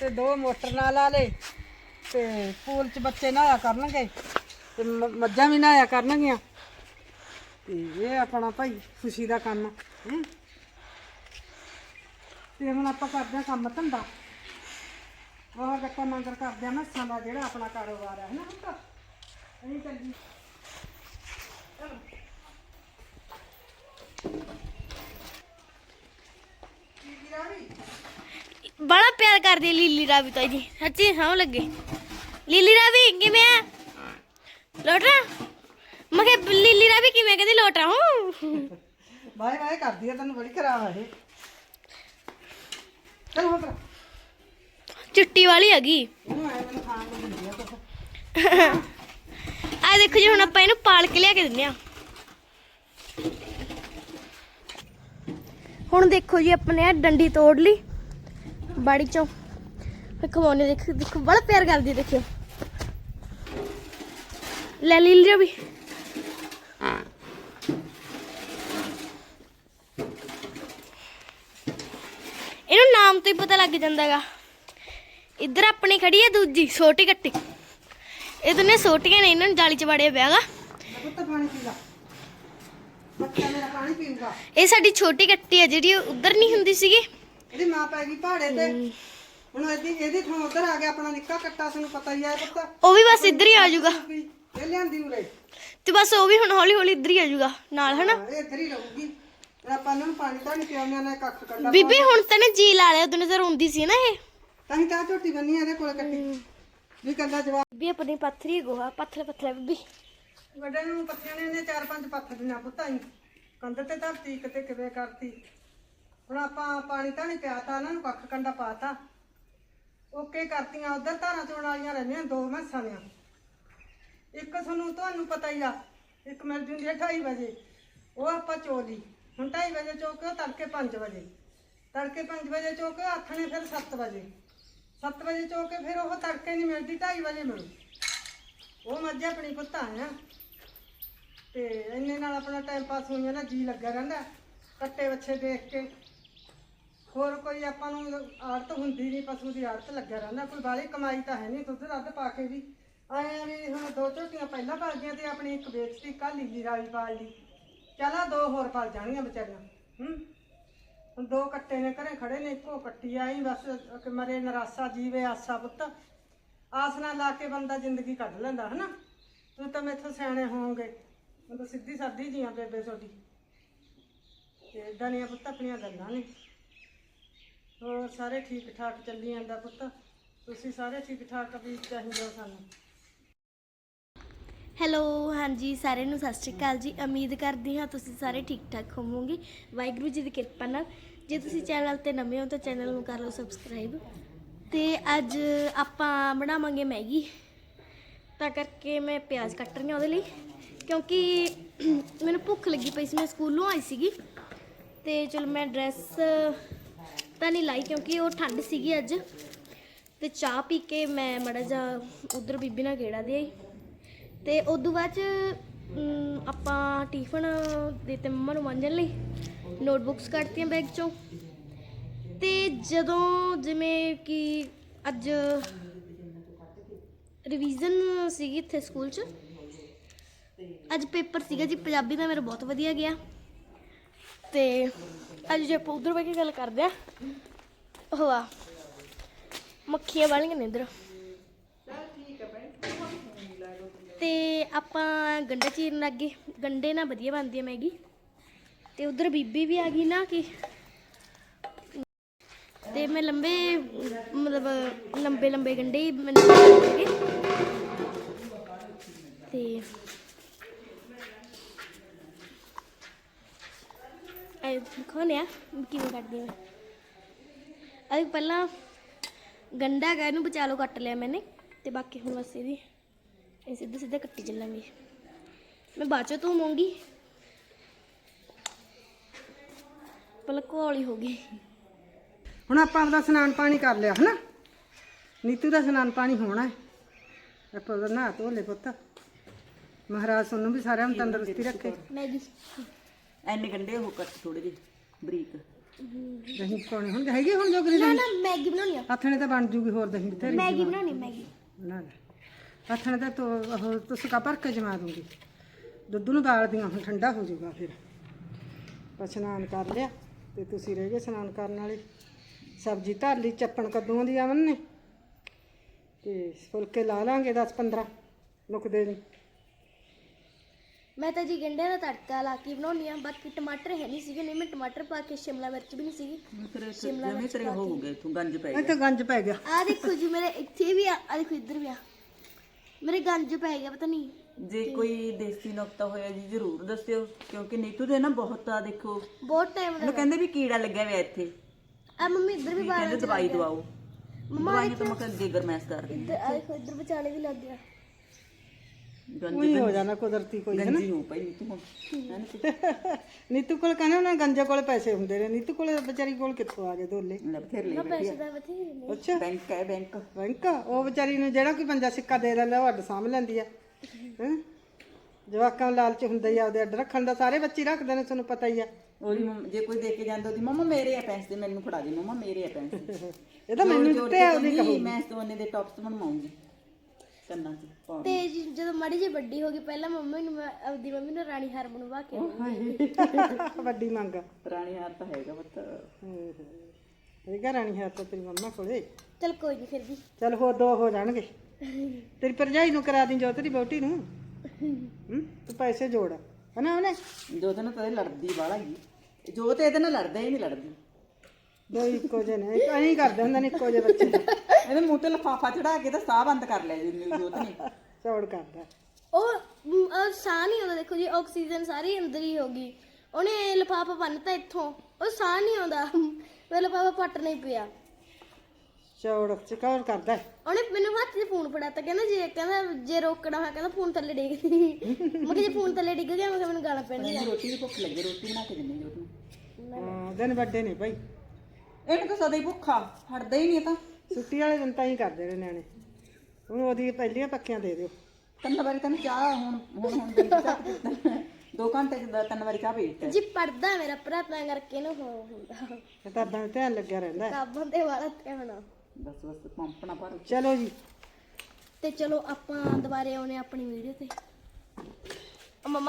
Speaker 3: ਤੇ ਦੋ ਮੋਟਰ ਨਾਲ ਲਾ ਲੇ ਤੇ ਪੂਲ 'ਚ ਬੱਚੇ ਨਹਾਇਆ ਕਰਨਗੇ। ਤੇ ਮ- ਮੱਝਾਂ ਵੀ ਨਹਾਇਆ ਕਰਨਗੀਆਂ। ਤੇ ਇਹ ਆਪਣਾ ਭਾਈ ਖੁਸ਼ੀ ਦਾ ਕੰਮ ਹੈ। ਤੇ ਹੁਣ ਆਪਾਂ ਕਰਦੇ ਹਾਂ ਕੰਮ ਧੰਦਾ। ਉਹ ਗੱਟਾ ਮੰਗਰ ਕਰਦੇ ਆ ਮੱਸਾਂ ਦਾ ਜਿਹੜਾ ਆਪਣਾ ਕਾਰੋਬਾਰ ਹੈ ਨਾ ਹੁਣ ਅਸੀਂ ਚੱਲੀ।
Speaker 4: ਬੜਾ ਪਿਆਰ ਕਰਦੀ ਹੈ ਲੀਲੀ ਰਾਵੀ ਤਾਂ ਜੀ, ਸੱਚੀ ਹਾਂ ਲੱਗੇ। ਲੀਲੀ ਰਾਵੀ, ਕਿਵੇਂ ਆ ਲੋਟ ਰਾ? ਮੈਂ ਕਿਹਾ ਲੀਲੀ ਰਾਵੀ ਕਿਵੇਂ ਕਹਿੰਦੀ ਲੋਟ ਰਾ? ਹੂੰ
Speaker 3: ਬਾਏ ਬਾਏ ਕਰਦੀ ਆ ਤੈਨੂੰ ਬੜੀ ਖਰਾਬ ਹੈ ਇਹ। ਚਲ ਹੋ ਤਰਾ
Speaker 4: ਚਿੱਟੀ ਵਾਲੀ ਹੈਗੀ।
Speaker 3: ਇਹਨੂੰ ਆਏ ਮੈਨੂੰ ਖਾਣ ਨੂੰ ਦਿੰਦੀ ਆ ਕੁਛ।
Speaker 4: ਆ ਦੇਖੋ ਜੀ ਹੁਣ ਆਪਾਂ ਇਹਨੂੰ ਪਾਲ ਕੇ ਲਿਆ ਕੇ ਦਿੰਨੇ ਆ। ਹੁਣ ਦੇਖੋ ਜੀ ਆਪਣੇ ਆ ਡੰਡੀ ਤੋੜ ਲਈ। ਬਾੜੀ ਚੋਂ। ਖਵਾਉਣੇ ਦੇਖ ਦੇਖੋ ਬੜਾ ਪਿਆਰ ਕਰਦੀ ਦੇਖਿਓ। ਲੈ ਲਈ ਲਿਆ ਵੀ। ਇਹਨੂੰ ਨਾਮ ਤੋਂ ਹੀ ਪਤਾ ਲੱਗ ਜਾਂਦਾਗਾ। ਇੱਧਰ ਆਪਣੀ ਖੜੀ ਹੈ ਦੂਜੀ ਛੋਟੀ ਕੱਟੀ। ਇਹ ਦੋਨੇ ਛੋਟੀਆਂ ਨੇ ਇਹਨਾਂ ਨੂੰ ਜਾਲੀ ਚ ਵੜਿਆ ਪਿਆਗਾ
Speaker 3: ਪੁੱਤ ਪਾਣੀ ਪੀ ਲਾ। ਬੱਚਾ ਮੇਰਾ ਪਾਣੀ ਪੀਊਗਾ।
Speaker 4: ਇਹ ਸਾਡੀ ਛੋਟੀ ਕੱਟੀ ਹੈ ਜਿਹੜੀ ਉਧਰ ਨਹੀਂ ਹੁੰਦੀ ਸੀਗੀ।
Speaker 3: ਇਹਦੀ ਮਾਂ ਪੈ ਗਈ ਪਹਾੜੇ ਤੇ। ਹੁਣ ਇਹਦੀ ਇਹਦੀ ਥਾਂ ਉਧਰ ਆ ਗਿਆ ਆਪਣਾ ਨਿੱਕਾ ਕੱਟਾ ਤੁਹਾਨੂੰ ਪਤਾ ਹੀ ਹੈ ਪੁੱਤ।
Speaker 4: ਉਹ ਵੀ ਬਸ ਇੱਧਰ ਹੀ ਆ ਜਾਊਗਾ।
Speaker 3: ਇਹ ਲਿਆਂਦੀ ਉਰੇ।
Speaker 4: ਤੇ ਬਸ ਉਹ ਵੀ ਹੁਣ ਹੌਲੀ ਹੌਲੀ ਇੱਧਰ ਹੀ ਆ ਜਾਊਗਾ ਨਾਲ ਹਨਾ?
Speaker 3: ਇਹ ਇੱਧਰ ਹੀ ਰਹੂਗੀ। ਤੇ ਆਪਾਂ ਇਹਨਾਂ ਨੂੰ ਪਾਣੀ ਤਾਂ ਨਹੀਂ ਪਿਆਉਂਦੇ ਨਾ ਕੱਖ ਕੱਢਾ
Speaker 4: ਬੀਬੀ ਹੁਣ ਤਾਂ ਨੇ ਜੀ ਲਾ ਲਿਆ ਉਦੋਂ ਨਜ਼ਰ ਹੁੰਦੀ ਸੀ ਨਾ ਇਹ।
Speaker 3: ਤਾਂ ਹੀ ਤਾਂ ਝੋਟੀ ਬੰਨੀ ਆ ਇਹਦੇ ਕੋਲ ਕੱਟੀ ਵੀ ਕੰਦਾ ਜਵਾਬ
Speaker 4: ਬੀਬੀ ਆਪਣੀ ਪੱਥਰੀ ਗੋਹਾ ਪੱਥਰ ਪੱਥਰ ਬੀਬੀ।
Speaker 3: ਵੱਡੇ ਨੂੰ ਪੱਥਿਆਂ ਨੇ ਇਹਨੇ ਚਾਰ ਪੰਜ ਪੱਥਰ ਦਿਨਾ ਪੁੱਤਾਂ ਹੀ। ਕੰਧ ਤੇ ਧਰਤੀ ਕਿਤੇ ਕਿਵੇਂ ਕਰਤੀ। ਹੁਣ ਆਪਾਂ ਪਾਣੀ ਤਾਂ ਨਹੀਂ ਪਿਆਤਾ ਇਹਨਾਂ ਨੂੰ ਕੱਖ ਕੰਡਾ ਪਾਤਾ। ਓਕੇ ਕਰਤੀਆਂ ਉਧਰ ਧਾਰਾਂ ਚੋਣ ਵਾਲੀਆਂ ਰਹਿੰਦੀਆਂ ਦੋ ਮੈਸਾਂ ਦੀਆਂ। ਇੱਕ ਤੁਹਾਨੂੰ ਤੁਹਾਨੂੰ ਪਤਾ ਹੀ ਆ, ਇੱਕ ਮਿਲ ਜੂੰਦੀ ਆ 2:30 ਵਜੇ। ਉਹ ਆਪਾਂ ਚੋ ਲਈ। ਹੁਣ 2:30 ਵਜੇ ਚੋ ਕੇ ਉਹ ਤੜਕੇ 5 ਵਜੇ। ਤੜਕੇ 5 ਵਜੇ ਚੋ ਕੇ ਆਥਣੇ ਫਿਰ 7 ਵਜੇ। 7 ਵਜੇ ਚੋ ਕੇ ਫਿਰ ਉਹ ਤੜਕੇ ਨਹੀਂ ਮਿਲਦੀ 2:30 ਵਜੇ ਮਿਲੂ ਉਹ ਮੱਝ ਆਪਣੀ ਪੁੱਤਾਂ ਆ ਤੇ ਇੰਨੇ ਨਾਲ ਆਪਣਾ ਟਾਈਮ ਪਾਸ ਹੋਈ ਜਾਂਦਾ ਜੀ ਲੱਗਾ ਰਹਿੰਦਾ ਕੱਟੇ ਵੱਛੇ ਦੇਖ ਕੇ। ਹੋਰ ਕੋਈ ਆਪਾਂ ਨੂੰ ਆੜਤ ਹੁੰਦੀ ਨਹੀਂ, ਪਸ਼ੂ ਦੀ ਆੜਤ ਲੱਗਿਆ ਰਹਿੰਦਾ। ਕੋਈ ਬਾਹਲੀ ਕਮਾਈ ਤਾਂ ਹੈ ਨਹੀਂ, ਦੁੱਧ ਦੱਧ ਪਾ ਕੇ ਵੀ। ਆਏ ਵੀ ਹੁਣ ਦੋ ਝੋਟੀਆਂ ਪਹਿਲਾਂ ਪਲ ਗਈਆਂ ਤੇ ਆਪਣੀ ਇੱਕ ਵੇਚਤੀ ਕੱਲ ਲੀਲੀ ਰਾਲੀ ਪਾਲ ਲਈ। ਚਲਾ ਦੋ ਹੋਰ ਪਲ ਜਾਣਗੀਆਂ ਵਿਚਾਰੀਆਂ, ਹੂੰ? ਹੁਣ ਦੋ ਕੱਟੇ ਨੇ, ਘਰੇ ਖੜੇ ਨੇ, ਇੱਕੋ ਕੱਟੀ ਆਈ ਬਸ ਕਿ ਮਰੇ ਨਰਾਸਾ ਜੀਵੇ ਆਸਾ ਪੁੱਤ। ਆਸ ਨਾਲ ਲਾ ਕੇ ਬੰਦਾ ਜ਼ਿੰਦਗੀ ਕੱਢ ਲੈਂਦਾ, ਹਨਾ? ਤੂੰ ਤਾਂ ਮੈਥੋਂ ਸਿਆਣੇ ਹੋਵੋਗੇ। ਮੈਂ ਤਾਂ ਸਿੱਧੀ ਸਾਦੀ ਜੀਆਂ ਬੇਬੇ ਤੁਹਾਡੀ। ਤੇ ਇਦਾਂ ਦੀਆਂ ਪੁੱਤ ਆਪਣੀਆਂ ਗੱਲਾਂ ਨੇ। ਹੋਰ ਸਾਰੇ ਠੀਕ ਠਾਕ ਚੱਲੀ ਜਾਂਦਾ ਪੁੱਤ। ਤੁਸੀਂ ਸਾਰੇ ਠੀਕ ਠਾਕ ਵੀ ਚਾਹੀਦੇ ਹੋ ਸਾਨੂੰ।
Speaker 4: ਹੈਲੋ, ਹਾਂਜੀ, ਸਾਰਿਆਂ ਨੂੰ ਸਤਿ ਸ਼੍ਰੀ ਅਕਾਲ ਜੀ। ਉਮੀਦ ਕਰਦੀ ਹਾਂ ਤੁਸੀਂ ਸਾਰੇ ਠੀਕ ਠਾਕ ਹੋਵੋਗੇ। ਵਾਹਿਗੁਰੂ ਜੀ ਦੀ ਕਿਰਪਾ ਨਾਲ। ਜੇ ਤੁਸੀਂ ਚੈਨਲ ਤੇ ਨਵੇਂ ਹੋ ਤਾਂ ਚੈਨਲ ਨੂੰ ਕਰ ਲਓ ਸਬਸਕ੍ਰਾਈਬ। ਤੇ ਅੱਜ ਆਪਾਂ ਬਣਾਵਾਂਗੇ ਮੈਗੀ। ਤਾਂ ਕਰਕੇ ਮੈਂ ਪਿਆਜ਼ ਕੱਟ ਰਹੀ ਹਾਂ ਉਹਦੇ ਲਈ। ਕਿਉਂਕਿ ਮੈਨੂੰ ਭੁੱਖ ਲੱਗੀ ਪਈ ਸੀ, ਮੈਂ ਸਕੂਲੋਂ ਆਈ ਸੀਗੀ। ਤੇ ਚਲ ਮੈਂ ਡਰੈਸ ਤਾਂ ਨਹੀਂ ਲਾਈ ਕਿਉਂਕਿ ਉਹ ਠੰਡ ਸੀਗੀ ਅੱਜ। ਤੇ ਚਾਹ ਪੀ ਕੇ ਮੈਂ ਮੜਾ ਜਾ ਉਧਰ ਬੀਬੀ ਨਾਲ ਗੇੜਾ ਦੇ ਆਈ। ਤੇ ਉਦੋਂ ਬਾਅਦ ਚ ਅਮ, ਆਪਾਂ ਟਿਫਨ ਦਿੱਤੇ ਮੰਮਾ ਨੂੰ ਵਾਂਝਣ ਲਈ ਨੋਟਬੁੱਕਸ ਕੱਢਤੀਆਂ ਬੈਗ ਚੋਂ। ਤੇ ਜਦੋਂ ਜਿਵੇਂ ਕਿ ਅੱਜ ਰਿਵੀਜ਼ਨ ਸੀਗੀ ਇੱਥੇ ਸਕੂਲ 'ਚ ਅੱਜ ਪੇਪਰ ਸੀਗਾ ਜੀ ਪੰਜਾਬੀ ਦਾ ਮੇਰਾ ਬਹੁਤ ਵਧੀਆ ਗਿਆ। ਤੇ ਅੱਜ ਜੇ ਆਪਾਂ ਉਧਰ ਬੈ ਕੇ ਗੱਲ ਕਰਦੇ ਆ ਹੋਆ ਮੱਖੀਆਂ ਵਾਲੀਆਂ ਨੇ ਇਧਰ। ਤੇ ਆਪਾਂ ਗੰਡਾ ਚੀਰਨ ਲੱਗ ਗਏ। ਗੰਡੇ ਨਾਲ ਵਧੀਆ ਬਣਦੀ ਹੈ ਮੈਗੀ। ਤੇ ਉਧਰ ਬੀਬੀ ਵੀ ਆ ਗਈ ਨਾ ਕਿ ਤੇ ਮੈਂ ਲੰਬੇ, ਮਤਲਬ ਲੰਬੇ ਲੰਬੇ ਗੰਡੇ ਮੈਨੂੰ ਲੱਗੇ ਤੇ ਇਹ ਖੋਲਿਆ ਕਿਵੇਂ ਕੱਟਦੀ ਮੈਂ। ਅਰੇ ਪਹਿਲਾਂ ਗੰਡਾ ਹੈਗਾ, ਇਹਨੂੰ ਬਚਾ ਲਓ, ਕੱਟ ਲਿਆ ਮੈਨੇ। ਤੇ ਬਾਕੀ ਹੁਣ ਬਸ ਇਹਦੀ ਇਹ ਸਿੱਧੇ ਸਿੱਧੇ ਕੱਟੀ ਚੱਲਾਂਗੇ। ਮੈਂ ਬਾਅਦ ਚੋਂ ਧੋਵਾਂਗੀ। ਪਹਿਲਾਂ ਘੋਲੀ ਹੋ ਗਈ
Speaker 3: ਹੁਣ ਆਪਾਂ ਆਪਦਾ ਇਸ਼ਨਾਨ ਪਾਣੀ ਕਰ ਲਿਆ ਹਨਾ? ਨੀਤੂ ਦਾ ਇਸ਼ਨਾਨ ਪਾਣੀ ਹੋਣਾ ਹੈ। ਆਪਾਂ ਉਹਦਾ ਨਹਾ ਧੋ ਲੈ ਪੁੱਤ। ਮਹਾਰਾਜ ਸਾਨੂੰ ਵੀ ਸਾਰਿਆਂ ਨੂੰ ਤੰਦਰੁਸਤੀ ਰੱਖੇ।
Speaker 4: ਮੈਗੀ।
Speaker 2: ਐਨੇ ਗੰਡੇ ਉਹ ਕੱਟ ਥੋੜੇ ਜਿਹੇ ਬਰੀਕ।
Speaker 3: ਦਹੀਂ ਪਾਉਣੀ ਹੁਣ ਹੈਗੀ ਹੁਣ ਜੋਗਰੀ
Speaker 4: ਨਾ ਨਾ ਮੈਗੀ ਬਣਾਉਣੀ ਆ।
Speaker 3: ਆਥਣੇ ਤਾਂ ਬਣ ਜੂਗੀ ਹੋਰ ਦਹੀਂ ਬਥੇਰੀ।
Speaker 4: ਮੈਗੀ ਬਣਾਉਣੀ ਮੈਗੀ।
Speaker 3: ਬਣਾ ਲੈ। ਆਥਣੇ ਤਾਂ ਤੋ ਉਹ ਤੁਸਕਾ ਭਰ ਕੇ ਜਮਾ ਦੂੰਗੀ। ਦੁੱਧ ਨੂੰ ਗਾਲਦੀਆਂ ਹੁਣ ਠੰਡਾ ਹੋ ਜਾਊਗਾ ਫਿਰ। ਆਪਾਂ ਇਸ਼ਨਾਨ ਕਰ ਲਿਆ ਤੇ ਤੁਸੀਂ ਰਹਿ ਗਏ ਇਸ਼ਨਾਨ ਕਰਨ ਵਾਲੇ। ਸਬਜ਼ੀ ਧਰ ਲਈ ਚੱਪਣ ਕੱਦੂਆਂ ਦੀ ਆਵਨ ਨੇ। ਤੇ ਫੁਲਕੇ ਲਾ ਲਾਂਗੇ 10 15 ਮੁੱਕਦੇ ਨਹੀਂ।
Speaker 4: ਮੈਂ ਤਾਂ ਜੀ ਗੰਢਿਆਂ ਦਾ ਤੜਕਾ ਲਾ ਕੇ ਬਣਾਉਣੀ ਆ ਬਾਕੀ ਟਮਾਟਰ ਹੈ ਨਹੀਂ ਸੀਗੇ ਨਹੀਂ ਮੈਂ ਟਮਾਟਰ ਪਾ ਕੇ ਸ਼ਿਮਲਾ ਮਿਰਚ ਵੀ ਨਹੀਂ ਸੀਗੀ।
Speaker 2: ਜਿਵੇਂ ਤੇਰੇ ਹੋ ਗਏ ਤੂੰ ਗੰਜ ਪੈ
Speaker 3: ਇਹ
Speaker 2: ਗਿਆ।
Speaker 3: ਤਾਂ ਗੰਜ ਪੈ ਗਿਆ।
Speaker 4: ਆ ਦੇਖੋ ਜੀ ਮੇਰੇ ਇੱਥੇ ਵੀ ਆ ਆ ਦੇਖੋ ਇੱਧਰ ਵੀ ਆ। ਮੇਰੇ ਗੰਜ ਪੈ ਗਿਆ ਪਤਾ ਨਹੀਂ
Speaker 2: ਜੇ ਕੋਈ ਦੇਸੀ ਨੁਕਤਾ ਹੋਇਆ ਜੀ ਜ਼ਰੂਰ ਦੱਸਿਓ ਕਿਉਂਕਿ ਨੀਤੂ ਦੇ ਨਾ ਬਹੁਤ ਆ ਦੇਖੋ।
Speaker 4: ਬਹੁਤ ਟਾਈਮ
Speaker 2: ਉਹਨੂੰ ਕਹਿੰਦੇ ਵੀ ਕੀੜਾ ਲੱਗਿਆ ਹੋਇਆ ਇੱਥੇ।
Speaker 4: ਆ ਮੰਮੀ ਇੱਧਰ ਵੀ
Speaker 2: ਵੀ
Speaker 4: ਬਾਹਰ
Speaker 2: ਕਹਿੰਦੇ ਦਵਾਈ ਦਵਾਓ।
Speaker 4: ਮੰਮਾ
Speaker 2: ਦਵਾਈਆਂ ਤਾਂ ਮੈਂ ਅੱਗੇ ਗਰਮੈਸ਼ ਕਰਦੀ
Speaker 4: ਇੱਧਰ ਆ ਦੇਖੋ ਇੱਧਰ ਵਿਚਾਲੇ ਵੀ ਲੱਗ ਗਿਆ।
Speaker 3: ਉਹੀ ਹੋ ਜਾਣਾ ਕੁਦਰਤੀ ਕੋਈ
Speaker 2: ਗੰਜੀ ਹੋ ਪਈ ਨੀਤੂ ਹੁਣ ਹੈ ਨਾ
Speaker 3: ਨੀਤੂ ਕੋਲ ਕਹਿੰਦੇ ਉਹਨਾਂ ਗੰਜੇ ਕੋਲ ਪੈਸੇ ਹੁੰਦੇ ਨੇ। ਨੀਤੂ ਕੋਲ ਵਿਚਾਰੀ ਕੋਲ ਕਿੱਥੋਂ ਆ ਗਏ ਦੋਲੇ
Speaker 2: ਲੈ ਬਥੇਰ ਲੈ
Speaker 4: ਪੈਸੇ ਦਾ ਬਥੇਰੇ ਨੇ।
Speaker 3: ਅੱਛਾ।
Speaker 2: ਬੈਂਕ ਹੈ ਬੈਂਕ।
Speaker 3: ਬੈਂਕ ਉਹ ਵਿਚਾਰੀ ਨੂੰ ਜਿਹੜਾ ਕੋਈ ਪੰਜਾ ਸਿੱਕਾ ਦੇ ਦਿੰਦਾ ਉਹ ਅੱਡ ਸਾਂਭ ਲੈਂਦੀ ਆ। ਹੈਂ? ਜਵਾਕਾਂ ਨੂੰ ਲਾਲਚ ਹੁੰਦਾ ਹੀ ਆ ਉਹਦੇ ਅੱਡ ਰੱਖਣ ਦਾ ਸਾਰੇ ਬੱਚੇ ਹੀ ਰੱਖਦੇ ਨੇ ਤੁਹਾਨੂੰ ਪਤਾ ਹੀ ਆ।
Speaker 2: ਉਹਦੀ ਮੰਮ- ਜੇ ਕੋਈ ਦੇ ਕੇ ਜਾਂਦਾ ਉਹਦੀ ਮੰਮਾ ਮੇਰੇ ਆ ਪੈਸੇ ਮੈਨੂੰ ਫੜਾ ਦੇ ਮੰਮਾ ਮੇਰੇ ਆ ਪੈਸੇ।
Speaker 3: ਇਹ ਤਾਂ ਮੈਨੂੰ ਆ ਉਹਦੀ
Speaker 2: ਕਹਿੰਦੀ, ਮੈਂ ਸੋਨੇ ਦੇ ਟੌਪਸ ਬਣਵਾਉਂਗੀ। ਕੰਨਾਂ 'ਚ ਪਾਉਣ।
Speaker 4: ਤੇ ਜੀ ਜਦੋਂ ਮਾੜੀ ਜਿਹੀ ਵੱਡੀ ਹੋ ਗਈ ਪਹਿਲਾਂ ਮੰਮੀ ਨੂੰ ਮੈਂ ਆਪਦੀ ਮੰਮੀ ਨੂੰ ਰਾਣੀ ਹਾਰ ਬਣਵਾ ਕੇ
Speaker 3: ਕਹੂੰ ਵੱਡੀ ਮੰਗ। ਆ
Speaker 2: ਪੁਰਾਣੀ ਹਾਰ ਤਾਂ ਹੈਗਾ ਪੁੱਤ।
Speaker 3: ਇਹ ਘਰ ਰਾਣੀ ਹੈ ਤਾਂ ਤੇਰੀ ਮੰਮਾ ਕੋਲੇ।
Speaker 4: ਚਲ ਕੋਈ ਨਹੀਂ ਫਿਰ ਵੀ।
Speaker 3: ਚੱਲ ਹੋ ਦੋ ਹੋ ਜਾਣਗੇ। ਤੇਰੀ ਭਰਜਾਈ ਨੂੰ ਕਰਾ ਦੀ ਜੋ ਤੇਰੀ ਬੋਟੀ ਨੂੰ। ਹੂੰ ਤੂੰ ਪੈਸੇ ਜੋੜ। ਹਨਾ ਉਹਨੇ?
Speaker 2: ਜੋਤ ਨਾਲ ਤਾਂ ਲੜਦੀ ਵਾਲਾ ਹੀ। ਜੋਤ ਇਹਦੇ ਨਾਲ ਲੜਦਾ ਹੀ ਨਹੀਂ ਲੜਦੀ।
Speaker 3: ਦੋ ਇੱਕੋ ਜਿਹੇ ਨੇ। ਐਂ ਕਰਦੇ ਹੁੰਦੇ ਨੇ ਇੱਕੋ ਜਿਹੇ ਬੱਚੇ।
Speaker 2: ਇਹਦੇ ਮੂੰਹ ਤੇ ਲਫਾਫਾ ਚੜਾ ਕੇ ਤਾਂ ਸਾਹ ਬੰਦ ਕਰ ਲਿਆ ਜੀ ਜੋਤ ਨੇ।
Speaker 3: ਚੌੜ ਕਰਦਾ।
Speaker 4: ਉਹ ਮ, ਸਾਹ ਨਹੀਂ ਆਉਂਦਾ ਦੇਖੋ ਜੀ ਆਕਸੀਜਨ ਸਾਰੀ ਅੰਦਰ ਹੀ ਹੋ ਗਈ। ਉਹਨੇ ਲਫਾਫਾ ਬੰਨਤਾ ਇੱਥੋਂ। ਉਹ ਸਾਹ ਨਹੀਂ ਆਉਂਦਾ। ਉਹ ਲਫਾਫਾ ਪੱਟਣਾ ਹੀ ਪਿਆ।
Speaker 3: ਚੌੜ ਚਕੌੜ ਕਰਦਾ। ਹੈ।
Speaker 4: ਉਹਨੇ ਮੈਨੂੰ ਹੱਥ 'ਚ ਫੋਨ ਫੜਾਤਾ। ਕਹਿੰਦਾ ਜੇ ਕਹਿੰਦਾ ਜੇ ਰੋਕਣਾ ਹੋਇਆ ਕਹਿੰਦਾ ਫੋਨ ਥੱਲੇ ਡਿੱਗ। ਮੈਂ ਕਿਹਾ ਜੇ ਫੋਨ ਥੱਲੇ ਡਿੱਗ ਗਿਆ ਮੈਂ ਕਿਹਾ ਮੈਨੂੰ ਗਾਲਾਂ ਪੈਣਗੀਆਂ।
Speaker 2: ਰੋਟੀ ਦੀ ਭੁੱਖ ਲੱਗੀ ਰੋਟੀ ਬਣਾ ਕੇ ਦਿੰਦੇ ਜੋਤ ਨੂੰ।
Speaker 3: ਹਾਂ ਦਿਨ ਵੱਡੇ ਨੇ ਭਾਈ
Speaker 2: ਇਹਨੂੰ ਤਾਂ ਸਦਾ ਹੀ ਭੁੱਖਾ ਹਟਦਾ ਹੀ ਨਹੀਂ ਇਹ ਤਾਂ।
Speaker 3: ਛੁੱਟੀ ਵਾਲੇ ਦਿਨ ਤਾਂ ਹੀ ਕਰਦੇ ਨੇ ਨਿਆਣੇ। ਹੁਣ ਉਹਦੀ ਪਹਿਲੀਆਂ ਪੱਕੀਆਂ ਦੇ ਦਿਓ।
Speaker 2: ਤਿੰਨ ਵਾਰੀ ਤੈਨੂੰ ਚਾਹ ਹੁਣ ਹੁਣ ਹੁਣ ਚਾਹ ਪੀਤਾ। ਦੋ ਘੰਟੇ ਚ ਤਿੰਨ ਵਾਰੀ ਚਾਹ ਪੀ ਦਿੱਤਾ।
Speaker 4: ਜੀ ਪੜਦਾ ਮੇਰਾ ਭਰਾ ਤਾਂ ਕਰਕੇ ਇਹਨੂੰ ਹੋ ਹੁੰਦਾ।
Speaker 3: ਇਹ ਤਾਂ ਧਿਆਨ ਲੱਗਿਆ ਰਹਿੰਦਾ ਹੈ।
Speaker 4: ਕਾਬਾਂ ਤੇ ਵਾਲਾ ਧਿਆਨ
Speaker 2: ਬਸ ਬਸ ਪੰਪਣਾ ਭਰ।
Speaker 3: ਚਲੋ ਜੀ।
Speaker 4: ਤੇ ਚਲੋ ਆਪਾਂ ਦੁਬਾਰੇ ਆਉਨੇ ਆਪਣੀ ਵੀਡੀਓ ਤੇ। ਮੰਮਾ